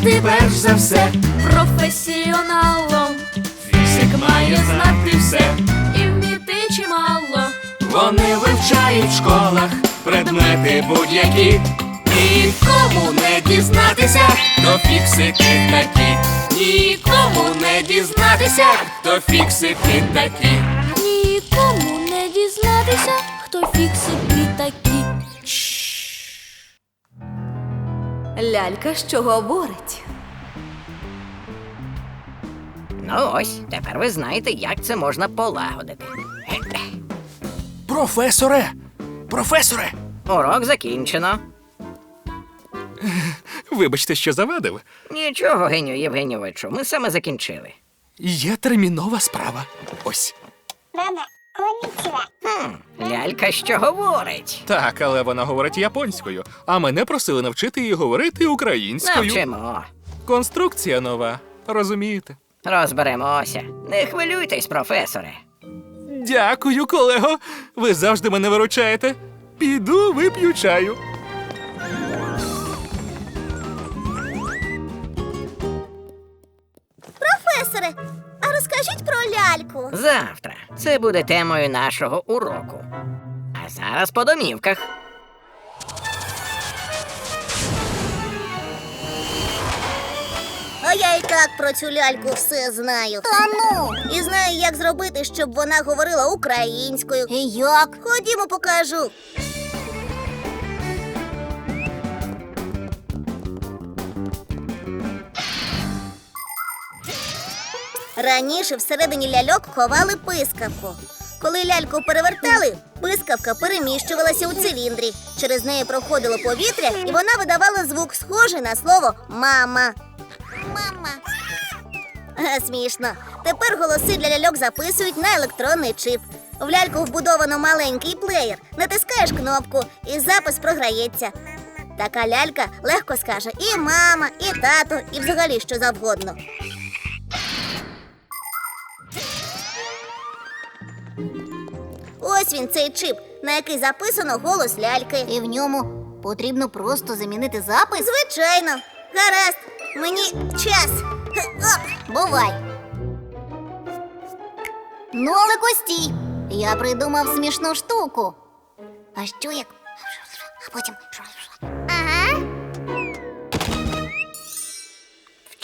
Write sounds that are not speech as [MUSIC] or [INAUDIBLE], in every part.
бути перш за все. професіоналом Фізик має знати все. і вміти чимало. Вони вивчають в школах предмети будь-які. Нікому не дізнатися, хто фіксики такі. Нікому не дізнатися, хто фіксики такі. Нікому не дізнатися, хто фіксики такі. Лялька, що говорить. Ну ось, тепер ви знаєте, як це можна полагодити. Професоре! Професоре! Урок закінчено. Вибачте, що завадив. Нічого, Геню Євгеньовичу, ми саме закінчили. Є термінова справа. Ось. Хм, лялька, що говорить. Так, але вона говорить японською, а мене просили навчити її говорити українською. Навчимо. Конструкція нова. Розумієте? Розберемося. Не хвилюйтесь, професоре. Дякую, колего. Ви завжди мене виручаєте. Піду вип'ю чаю. Професоре, розкажіть про ляльку. Завтра це буде темою нашого уроку. А зараз по домівках. А я і так про цю ляльку все знаю. Та ну! І знаю, як зробити, щоб вона говорила українською. І як? Ходімо, покажу. Раніше всередині ляльок ховали пискавку. Коли ляльку перевертали, пискавка переміщувалася у циліндрі. Через неї проходило повітря, і вона видавала звук, схожий на слово мама. Мама. Смішно. Тепер голоси для ляльок записують на електронний чип. В ляльку вбудовано маленький плеєр. Натискаєш кнопку, і запис програється. Така лялька легко скаже і мама, і тато, і взагалі що завгодно. Він цей чип, на який записано голос ляльки. І в ньому потрібно просто замінити запис? Звичайно. Гаразд, мені час. Оп, бувай. Ну, але Костій, Я придумав смішну штуку. А що як? А потім.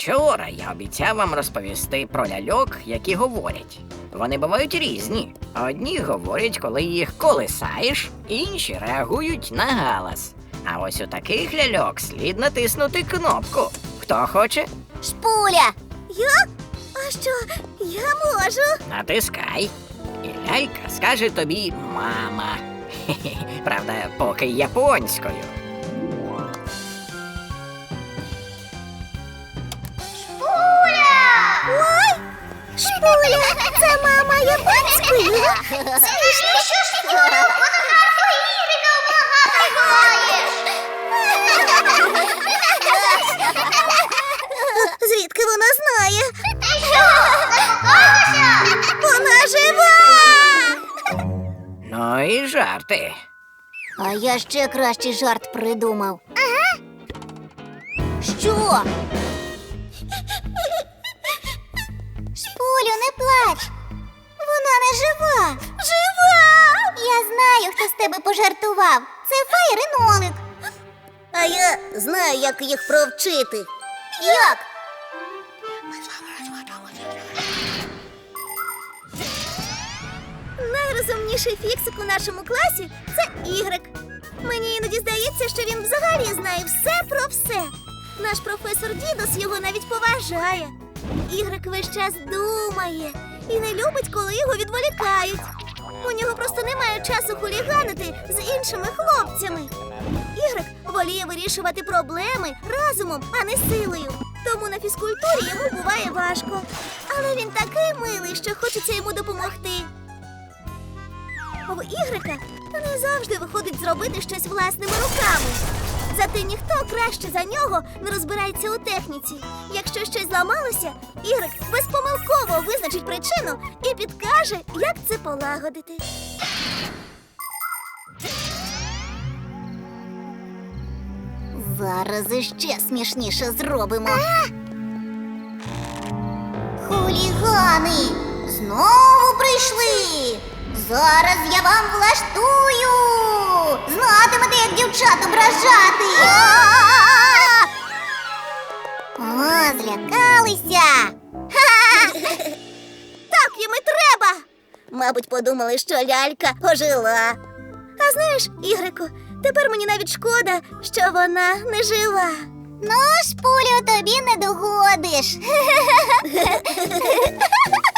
Вчора я обіцяв вам розповісти про ляльок, які говорять. Вони бувають різні. Одні говорять, коли їх колисаєш, інші реагують на галас. А ось у таких ляльок слід натиснути кнопку. Хто хоче? Шпуля. Я? А що? Я можу. Натискай. І лялька скаже тобі мама. [LAUGHS] Правда, поки японською. Шпуля! Це мама японською. Смішно, що ж ти? Звідки вона знає? Вона жива! Ну і жарти. А я ще кращий жарт придумав. Ага. Що? З тебе пожартував. Це Фаєр і Нолик. А я знаю, як їх провчити. Як? Найрозумніший фіксик у нашому класі це Ігрек. Мені іноді здається, що він взагалі знає все про все. Наш професор Дідос його навіть поважає. Ігрек весь час думає і не любить, коли його відволікають. У нього просто немає часу хуліганити з іншими хлопцями. Ігрек воліє вирішувати проблеми разумом, а не силою. Тому на фізкультурі йому буває важко. Але він такий милий, що хочеться йому допомогти. В Ігрика не завжди виходить зробити щось власними руками. Зате ніхто краще за нього не розбирається у техніці. Якщо щось зламалося, Ігрик безпомилково визначить причину і підкаже, як це полагодити. Зараз іще смішніше зробимо. Хулігани! Знову! Зараз я вам влаштую! Знатимете, як дівчат ображати! О, злякалися! Так їм і треба! Мабуть, подумали, що лялька ожила. А знаєш, Ігрику, тепер мені навіть шкода, що вона не жива. Ну ж, пулю тобі не догодиш. [LAUGHS]